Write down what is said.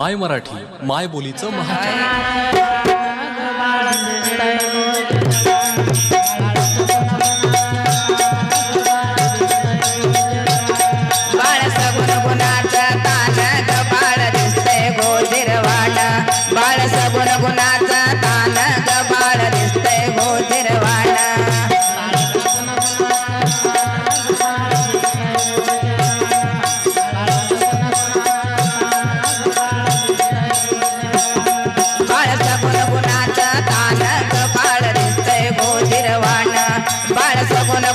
माय मराठी माय बोलीचं महा para só quando eu